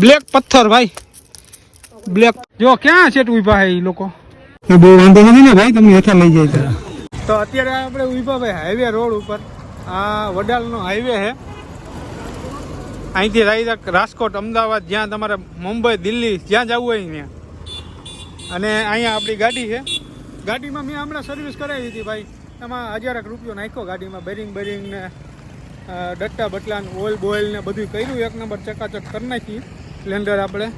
Black પથ્થર ભાઈ. Black. જો ક્યાં છે ઊભા હે ઈ લોકો? બહુ વાંધો નથી ને ભાઈ તમને હેઠા લઈ જાય તો અત્યારે આપણે ઊભા ભાઈ હાઈવે રોડ ઉપર. આ વડાલનો હાઈવે છે. અહીંથી રાઈઝક રાજકોટ અમદાવાદ જ્યાં તમારે મુંબઈ દિલ્હી જ્યાં જવું હોય ત્યાં અને અહીંયા આપણી ગાડી છે. ગાડીમાં મેં હમણાં સર્વિસ કરાવી હતી ભાઈ. એમાં હજારક રૂપિયો નાખ્યો ગાડીમાં બેરિંગ બેરિંગ ને ડટ્ટા બટલા ને ઓઇલ બોઇલ ને બધું કર્યું. એક નંબર ચકાચક કરી નાખી. સ્પ્લેન્ડર આપણે.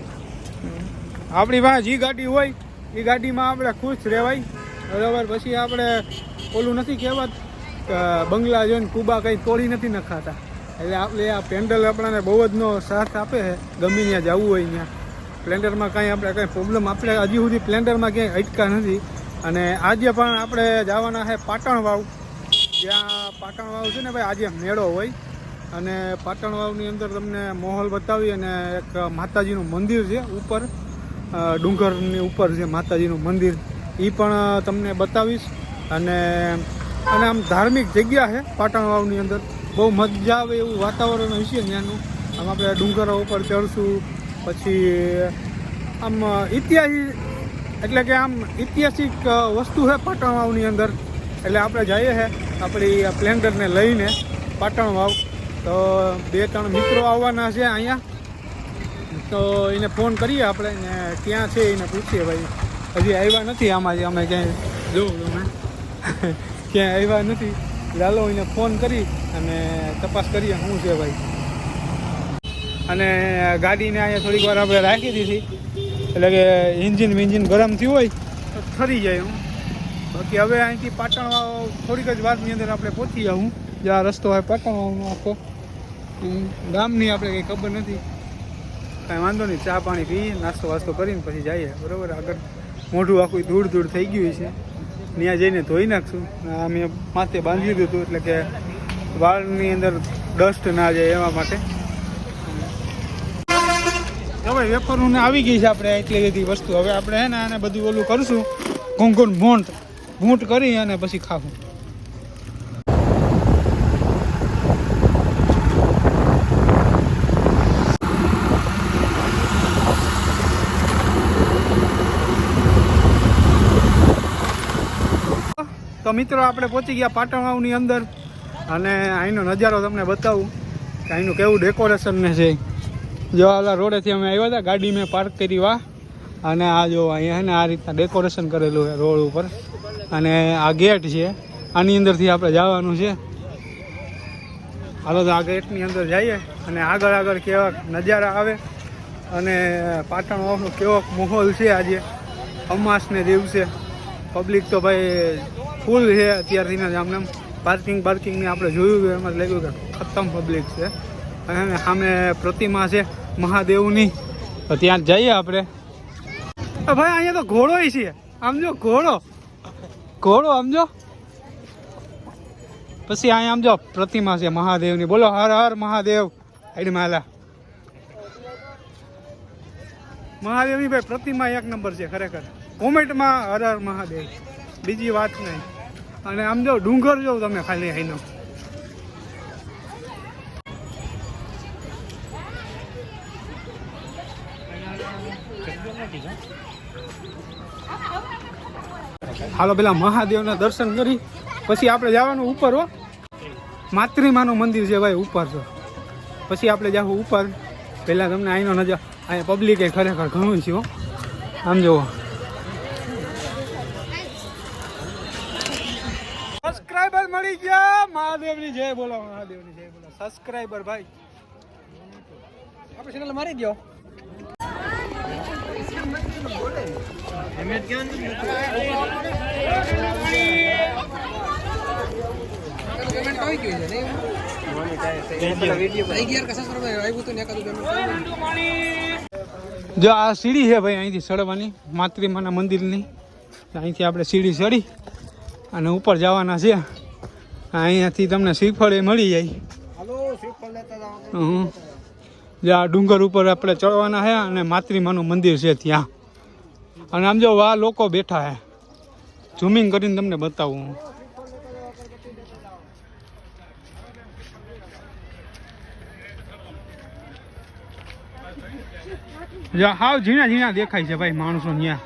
આપણી પાસે જે ગાડી હોય, એ ગાડીમાં આપણે ખુશ રહેવાય. બરાબર, પછી આપણે ઓલું નથી કહેવત બંગલા જોઈને કુબા કંઈ તોડી નથી નખાતા. એટલે આપણે આ પેન્ડલ આપણને બહુ જ નો સાથ આપે છે, ગમે ત્યાં જવું હોય ત્યાં. સ્પ્લેન્ડરમાં કાંઈ આપણે કાંઈ પ્રોબ્લેમ આપણે હજી સુધી સ્પ્લેન્ડરમાં ક્યાંય અટકા નથી. અને આજે પણ આપણે જવાના છે પાટણ વાવ જ્યાં પાટણ છે ને ભાઈ, આજે મેળો હોય. અને પાટણ વાવની અંદર તમને માહોલ બતાવી અને એક માતાજીનું મંદિર છે ઉપર ડુંગરની ઉપર છે માતાજીનું મંદિર. એ પણ તમને બતાવીશ. અને અને આમ ધાર્મિક જગ્યા છે પાટણ વાવની અંદર. બહુ મજા આવે એવું વાતાવરણ હશે ત્યાંનું. આમ આપણે ડુંગરો ઉપર ચડશું, પછી આમ ઇતિહાસી એટલે કે આમ ઐતિહાસિક વસ્તુ છે પાટણ વાવની અંદર. એટલે આપણે જઈએ છે આપણી પ્લેન્ડરને લઈને પાટણ વાવ તો બે ત્રણ મિત્રો આવવાના છે અહીંયા. તો એને ફોન કરીએ આપણે ને ક્યાં છે એને પૂછીએ ભાઈ. હજી આવ્યા નથી આમાં જે અમે ક્યાંય. જોઉં તમે ક્યાંય આવ્યા નથી. ચાલો એને ફોન કરી અને તપાસ કરીએ શું છે ભાઈ. અને ગાડીને અહીંયા થોડીક વાર આપણે રાખી દીધી. એટલે કે ઇન્જિન વિન્જિન ગરમ થયું હોય. તો ઠરી જાય હું. બાકી હવે અહીંથી પાટણ થોડીક જ વાતની અંદર આપણે પહોંચી જાઉં. જે આ રસ્તો હોય પાટણ વાવનો આખો. ગામની આપણે કંઈ ખબર નથી. કાંઈ વાંધો નહીં, ચા પાણી પીએ, નાસ્તો વાસ્તો કરીને પછી જઈએ. બરાબર? આગળ મોઢું આખું ધૂળ ધૂળ થઈ ગયું છે. ત્યાં જઈને ધોઈ નાખશું. આ મેં માથે બાંધી દીધું એટલે કે વાળની અંદર ડસ્ટ ના જાય એવા માટે. હવે વેફરનું ને આવી ગઈ છે આપણે એટલી બધી વસ્તુ. હવે આપણે હે ને આને બધું ઓલું કરશું. ઘૂંઘૂન ભૂંટ ભૂંટ કરી અને પછી ખાવું. મિત્રો, આપણે પહોંચી ગયા પાટણવાવની અંદર અને અહીંનો નજારો તમને બતાવું કે અહીંનું કેવું ડેકોરેશન ને છે. જો ઓલા રોડેથી અમે આવ્યા હતા, ગાડી મેં પાર્ક કરી વા. અને આ જો અહીંયા ને, આ રીતના ડેકોરેશન કરેલું છે રોડ ઉપર. અને આ ગેટ છે, આની અંદરથી આપણે જવાનું છે. હાલો તો આ ગેટની અંદર જઈએ અને આગળ આગળ કેવા નજારા આવે. અને પાટણ વાવનો કેવો માહોલ છે આજે. અમાસને દિવસે. પબ્લિક તો ભાઈ ફૂલ છે અત્યારથી જ આમને આમ પાર્કિંગ પાર્કિંગને આપણે જોયું હતું, એમાં લાગ્યું કે ખતમ પબ્લિક છે. અને સામે પ્રતિમા છે મહાદેવની. ત્યાં જઈએ આપણે. ભાઈ, અહીંયા તો ઘોડો છે. આમજો ઘોડો. ઘોડો સમજો પછી અહીંયા આમજો પ્રતિમા છે મહાદેવની. બોલો, હર હર મહાદેવ. હેડમાલા માલા. મહાદેવની ભાઈ, પ્રતિમા એક નંબર છે ખરેખર. કોમેન્ટમાં હર હર મહાદેવ. બીજી વાત નહીં. અને આમ જો ડુંગર જો તમે ખાલી અહીંનો હાલો પેલા મહાદેવના દર્શન કરી, પછી આપણે જવાનું ઉપર હો. માતૃમાનું મંદિર છે ભાઈ ઉપર છે પછી આપણે જાવું ઉપર. પહેલાં તમને અહીંનો નજર અહીંયા પબ્લિક ખરેખર ઘણું છે હો. આમ જુઓ સબસ્ક્રાઈબર ગયા. મહાદેવની જય બોલો, મહાદેવની જય બોલો. સબસ્ક્રાઈબર ભાઈ. આપણે ચેનલ મારી દો જો આ સીડી છે ભાઈ અહીંથી ચડવાની, માતૃમાના મંદિરની. અહીંથી આપણે સીડી ચડી અને ઉપર જવાના છે અહીંયાથી તમને શ્રીફળ એ મળી જાય. જે આ ડુંગર ઉપર આપણે ચડવાના છે અને માતૃમાનું મંદિર છે ત્યાં. અને આમ જો આ લોકો બેઠા છે ઝૂમિંગ કરીને તમને બતાવું હું. હાવ ઝીણા ઝીણા દેખાય છે ભાઈ માણસો ત્યાં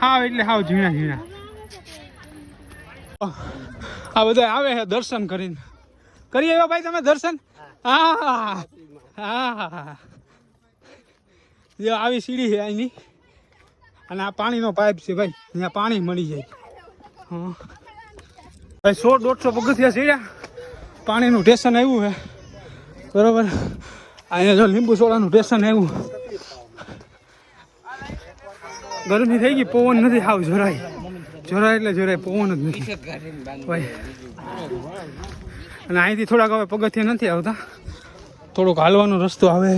હાવ એટલે હાવ ઝીણા ઝીણા. આ બધા આવે છે દર્શન કરીને. કરી આવ્યા ભાઈ તમે દર્શન? હા. હા જો આવી સીડી છે અહીંની. અને આ પાણીનો પાઇપ છે ભાઈ. અહીંયા પાણી મળી જાય. હા. ભાઈ સો દોઢસો પગથિયા સીડ્યા. પાણીનું ટેશન આવ્યું છે. બરોબર. અહીંયા જો લીંબુ સોડાનું ટેશન આવ્યું. ગરમી થઈ ગઈ પવન નથી આવ જરાય. જરાય એટલે જરાય પવન જ નથી અને અહીંથી થોડાક હવે પગથિયા નથી આવતા. થોડોક હાલવાનો રસ્તો આવે.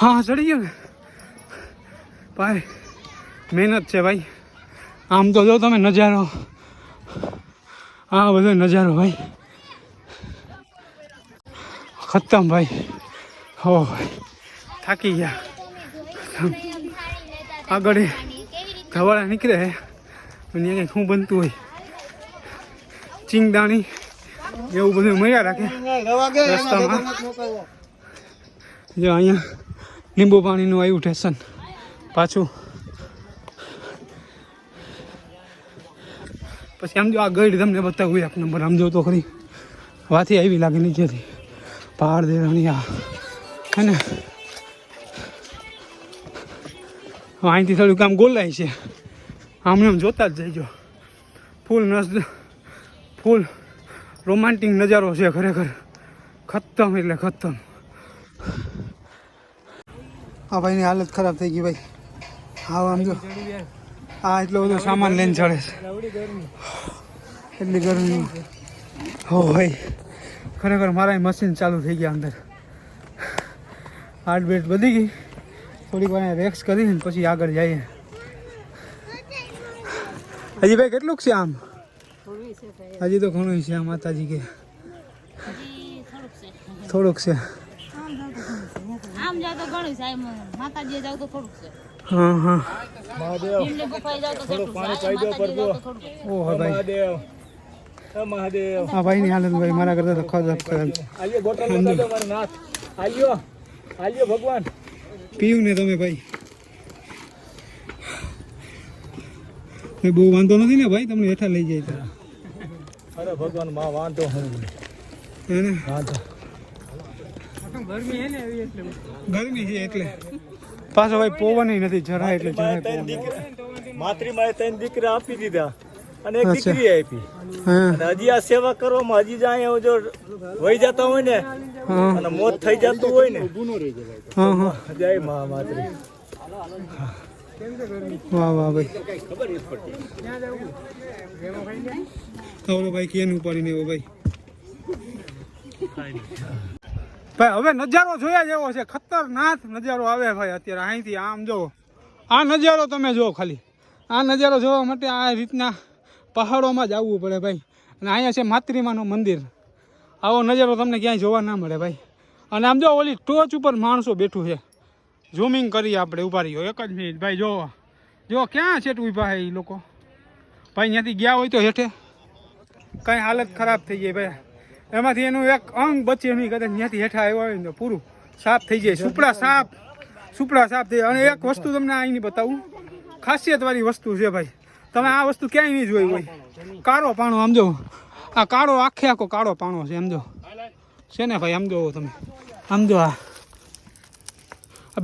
હા ચડી ગયો ને. ભાઈ મહેનત છે ભાઈ. આમ તો જો તમે નજારો. આ બધો નજારો ભાઈ. ખતમ ભાઈ. હો ભાઈ. થાકી ગયા. આગળ એ નીકળે અને કંઈક શું બનતું હોય? ચીંગદાણી, એવું બધું મળ્યા રાખે. રસ્તામાં. જો અહીંયા લીંબુ પાણીનું આવ્યું સ્ટેશન પાછું. પછી આમ જો આ ગઈડ તમને બતાવું, એક નંબર. આમ જો તો ખરી. વાથી આવી લાગે નીચેથી. પહાડ દેરાણી આ. હે ને? અહીંથી થોડું કામ ગોલાય છે. આમને આમ જોતા જ જઈજો. ફૂલ નસ, ફૂલ રોમાન્ટિક નજારો છે ખરેખર. ખતમ એટલે ખતમ. આ ભાઈની હાલત ખરાબ થઈ ગઈ ભાઈ. હા આમ જો. આ એટલો બધો સામાન લઈને ચડે છે. એટલી ગરમી. હો ભાઈ. ખરેખર મારા મશીન ચાલુ થઈ ગયા અંદર. હાર્ટબીટ વધી ગઈ. થોડીક વાર રેક્સ કરીને પછી આગળ જઈએ. હજી ભાઈ કેટલુંક છે આમ? હજી તો ઘણું છે આ માતાજી કે. થોડુંક છે. આમ જાવ તો ઘણું છે આમ માતાજી જાવ તો થોડુંક છે. હા હા. ભીમને ગુફાએ જાવ તો થોડુંક છે આમ માતાજી જાવ તો થોડુંક. છે ઓહો ભાઈ. મહાદેવ. આ ભાઈની હાલત ભાઈ મારા કરતા તો ખરાબ ખરાબ છે. આલ્યો બોટલ નતો દો મારો નાથ. આલ્યો. આલ્યો ભગવાન. પીયું ને તમે ભાઈ. બહુ વાંધો નથી ને ભાઈ તમને હેઠા લઈ જાય તો અરે ભગવાનમાં વાંધો હું હે ને? વાંધો. ગરમી છે એટલે. પાછો ભાઈ પોવાની નથી જરા એટલે જરા માત્રી માતરી માએ ત્રણ દીકરા આપી દીધા. અને એક દીકરી આપી. હા. અને હજી આ સેવા કરવામાં હજી જ અહીંયા જો વહી જતા હોય ને અને મોત થઈ જતું હોય ને હા હા. જય મહા માત્રી વાહ વાહ ભાઈ. ભાઈ કેન ઉપાડીને એવો ભાઈ. ભાઈ હવે નજારો જોયા જેવો છે. ખતરનાક નજારો આવે ભાઈ અત્યારે અહીંથી. આમ જો આ નજારો તમે જો ખાલી. આ નજારો જોવા માટે આ રીતના પહાડોમાં જ આવવું પડે ભાઈ. અને અહીંયા છે માતૃમાનું મંદિર. આવો નજારો તમને ક્યાંય જોવા ના મળે ભાઈ. અને આમ જો ઓલી ટોચ ઉપર માણસો બેઠું છે. ઝૂમિંગ કરીએ આપણે ઊભા રહીએ. એક જ મિનિટ ભાઈ જો જો ક્યાં છે ઊભા છે એ લોકો? ભાઈ ત્યાંથી ગયા હોય તો હેઠે. કાંઈ હાલત ખરાબ થઈ જાય ભાઈ. એમાંથી એનું એક અંગ બચે નહીં, કદાચ ત્યાંથી હેઠા આવ્યો હોય ને પૂરું સાફ થઈ જાય. સુપડા સાફ. સુપડા સાફ થઈ જાય. અને એક વસ્તુ તમને અહીંની બતાવું. ખાસિયતવાળી વસ્તુ છે ભાઈ. તમે આ વસ્તુ ક્યાંય નહીં જોઈ હોય? કાળો પાણો, આમ જો. આ કાળો, આખે આખો કાળો પાણો છે સમજો જો. છે ને ભાઈ, આમ જોવો તમે. આમ જો આ.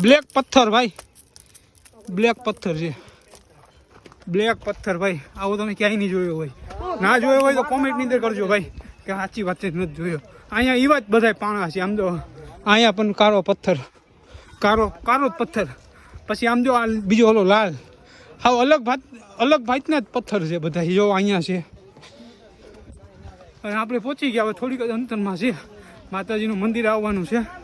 બ્લેક પથ્થર, ભાઈ. બ્લેક પથ્થર છે. બ્લેક પથ્થર, ભાઈ. આવો તમે ક્યાંય નહીં જોયો હોય? ના જોયો હોય તો કોમેન્ટની અંદર કરજો, ભાઈ, કે સાચી વાત છે નથી જોયો. અહીંયા એવા જ બધા પાણા છે, આમ જો. અહીંયા પણ કાળો પથ્થર. કાળો કાળો જ પથ્થર. પછી આમ જો આ બીજો ઓલો લાલ. હાવ અલગ ભાત, અલગ ભાતના જ પથ્થર છે બધા. જો અહીંયા છે. અને આપણે પહોંચી ગયા, હવે થોડીક અંતરમાં છે. માતાજીનું મંદિર આવવાનું છે.